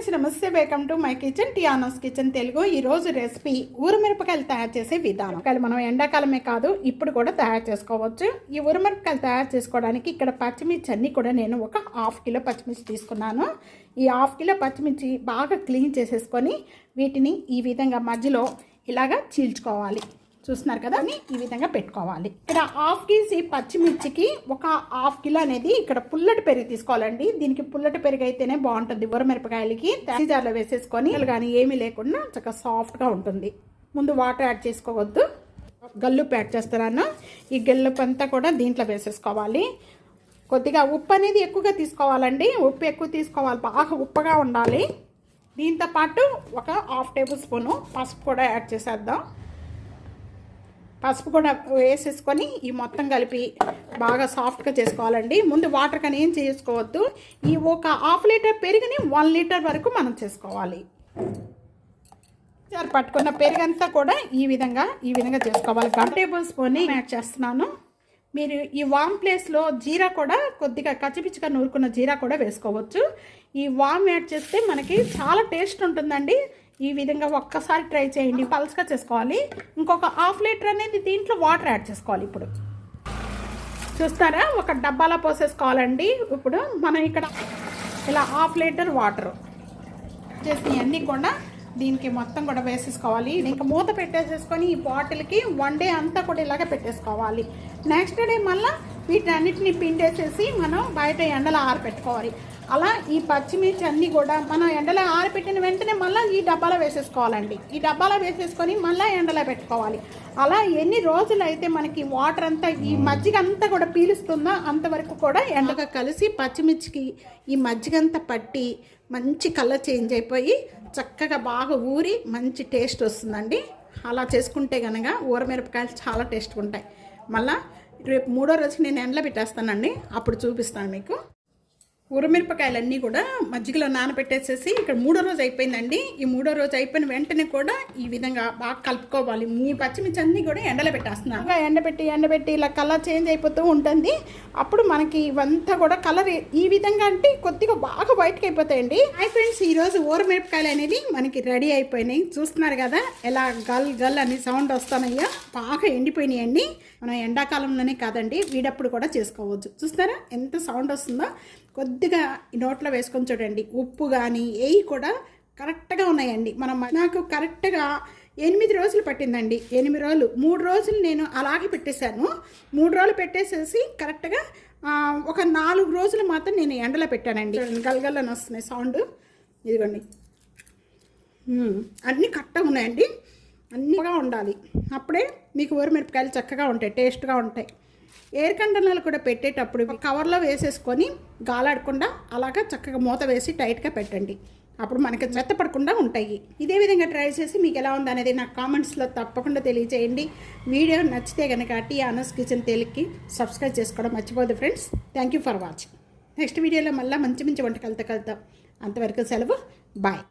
Friends నమస్తే. Welcome to my kitchen టియానోస్ kitchen Telugu. ఈ రోజు రెసిపీ ఊరుమిరపకాయలు తయారు చేసే విధానం. మిరపకాయలు మనం ఎండాకాలమే కాదు ఇప్పుడు కూడా తయారు చేసుకోవచ్చు. ఈ ఊరుమిరపకాయలు తయారు చేసుకోవడానికి ఇక్కడ పచ్చిమిర్చి అన్ని కూడా నేను ఒక హాఫ్ కిలో పచ్చిమిర్చి తీసుకున్నాను. ఈ హాఫ్ కిలో పచ్చిమిర్చి బాగా క్లీన్ చేసేసుకొని వీటిని ఈ విధంగా మధ్యలో ఇలాగా చీల్చుకోవాలి. చూస్తున్నారు కదా? అని ఈ విధంగా పెట్టుకోవాలి. ఇక్కడ హాఫ్ కేజీ పచ్చిమిర్చికి ఒక హాఫ్ కిలో అనేది ఇక్కడ పుల్లటి పెరుగు తీసుకోవాలండి. దీనికి పుల్లటి పెరుగు అయితేనే బాగుంటుంది. ఉరమిరపకాయలకి జార్లో వేసేసుకొని కానీ ఏమీ లేకుండా చక్కగా సాఫ్ట్గా ఉంటుంది. ముందు వాటర్ యాడ్ చేసుకోవద్దు. గల్లుప్పు యాడ్ చేస్తున్నాను. ఈ గల్లుప్పు అంతా కూడా దీంట్లో వేసేసుకోవాలి. కొద్దిగా ఉప్పు అనేది ఎక్కువగా తీసుకోవాలండి. ఉప్పు ఎక్కువ తీసుకోవాలి. బాగా ఉప్పగా ఉండాలి. దీంతో పాటు ఒక హాఫ్ టేబుల్ స్పూను పసుపు కూడా యాడ్ చేసేద్దాం. పసుపు కూడా వేసేసుకొని ఈ మొత్తం కలిపి బాగా సాఫ్ట్గా చేసుకోవాలండి. ముందు వాటర్ కానీ ఏం చేసుకోవద్దు. ఈ ఒక హాఫ్ లీటర్ పెరుగుని వన్ లీటర్ వరకు మనం చేసుకోవాలి. సార్ పట్టుకున్న పెరుగంతా కూడా ఈ విధంగా ఈ విధంగా చేసుకోవాలి. వన్ టేబుల్ స్పూన్ యాడ్ చేస్తున్నాను. మీరు ఈ వామ్ ప్లేస్లో జీరా కూడా కొద్దిగా కచ్చిపిచ్చిగా నూరుకున్న జీరా కూడా వేసుకోవచ్చు. ఈ వామ్ యాడ్ చేస్తే మనకి చాలా టేస్ట్ ఉంటుందండి. ఈ విధంగా ఒక్కసారి ట్రై చేయండి పల్స్గా చేసుకోవాలి. ఇంకొక హాఫ్ లీటర్ అనేది దీంట్లో వాటర్ యాడ్ చేసుకోవాలి ఇప్పుడు. చూస్తారా? ఒక డబ్బాలో పోసేసుకోవాలండి. ఇప్పుడు మనం ఇక్కడ ఇలా హాఫ్ లీటర్ వాటర్ చేసి అన్నీ కూడా దీనికి మొత్తం కూడా వేసేసుకోవాలి. ఇంకా మూత పెట్టేసేసుకొని ఈ బాటిల్కి వన్ డే అంతా కూడా ఇలాగే పెట్టేసుకోవాలి. నెక్స్ట్ డే మళ్ళీ వీటన్నిటిని పిండేసేసి మనం బయట ఎండలో ఆరబెట్టుకోవాలి అలా ఈ పచ్చిమిర్చి అన్నీ కూడా మనం ఎండలో ఆరబెట్టిన వెంటనే మళ్ళీ ఈ డబ్బాలో వేసేసుకోవాలండి. ఈ డబ్బాలో వేసేసుకొని మళ్ళీ ఎండలో పెట్టుకోవాలి. అలా ఎన్ని రోజులు అయితే మనకి వాటర్ అంతా ఈ మజ్జిగ అంతా కూడా పీలుస్తుందో అంతవరకు కూడా ఎండగా కలిసి పచ్చిమిర్చికి ఈ మజ్జిగ అంతా పట్టి మంచి కలర్ చేంజ్ అయిపోయి చక్కగా బాగా ఊరి మంచి టేస్ట్ వస్తుందండి. అలా చేసుకుంటే కనుక ఊరమిరపకాయలు చాలా టేస్ట్గా ఉంటాయి. మళ్ళీ రేపు మూడో రోజుకి నేను ఎండలో పెట్టేస్తానండి. అప్పుడు చూపిస్తాను మీకు. ఉరమిరపకాయలన్నీ కూడా మజ్జిగలో నానబెట్టేసేసి ఇక్కడ మూడో రోజు అయిపోయిందండి. ఈ మూడో రోజు అయిపోయిన వెంటనే కూడా ఈ విధంగా బాగా కలుపుకోవాలి. మీ పచ్చిమిర్చి అన్నీ కూడా ఎండలో పెట్టేస్తున్నాను. ఎండబెట్టి ఎండబెట్టి ఇలా కలర్ చేంజ్ అయిపోతూ ఉంటుంది. అప్పుడు మనకి ఇవంతా కూడా కలర్ ఈ విధంగా అంటే కొద్దిగా బాగా వైట్కి అయిపోతాయండి. హాయ్ ఫ్రెండ్స్ ఈరోజు ఊరమిరపకాయలు అనేది మనకి రెడీ అయిపోయినాయి. చూస్తున్నారు కదా ఎలా గల్ గల్ అని సౌండ్ వస్తానయ్యా బాగా ఎండిపోయినాయండి. మనం ఎండాకాలంలోనే కాదండి వీడప్పుడు కూడా చేసుకోవచ్చు. చూస్తారా ఎంత సౌండ్ వస్తుందో. కొద్దిగా నోట్లో వేసుకొని చూడండి. ఉప్పు కానీ ఏవి కూడా కరెక్ట్గా ఉన్నాయండి. మనం నాకు కరెక్ట్గా ఎనిమిది రోజులు పట్టిందండి. ఎనిమిది రోజులు. మూడు రోజులు నేను అలాగే పెట్టేశాను. మూడు రోజులు పెట్టేసేసి కరెక్ట్గా ఒక నాలుగు రోజులు మాత్రం నేను ఎండలో పెట్టానండి. గలగలని వస్తున్నాయి సౌండ్. ఇదిగోండి. అన్నీ కరెక్ట్గా ఉన్నాయండి. అన్నీగా ఉండాలి. అప్పుడే మీకు ఊరమిరపకాయలు చక్కగా ఉంటాయి టేస్ట్గా ఉంటాయి. ఎయిర్ కంటైనర్లు కూడా పెట్టేటప్పుడు కవర్లో వేసేసుకొని గాలాడకుండా అలాగా చక్కగా మూత వేసి టైట్గా పెట్టండి. అప్పుడు మనకి మెత్తపడకుండా ఉంటాయి. ఇదే విధంగా ట్రై చేసి మీకు ఎలా ఉంది అనేది నాకు కామెంట్స్లో తప్పకుండా తెలియజేయండి వీడియో నచ్చితే కనుక టీ అనస్ కిచెన్ తెలుగుకి సబ్స్క్రైబ్ చేసుకోవడం మర్చిపోదు friends. Thank you for watching next వీడియోలో మళ్ళీ మంచి మంచి వంటకాలతో కలుద్దాం. అంతవరకు సెలవు. బాయ్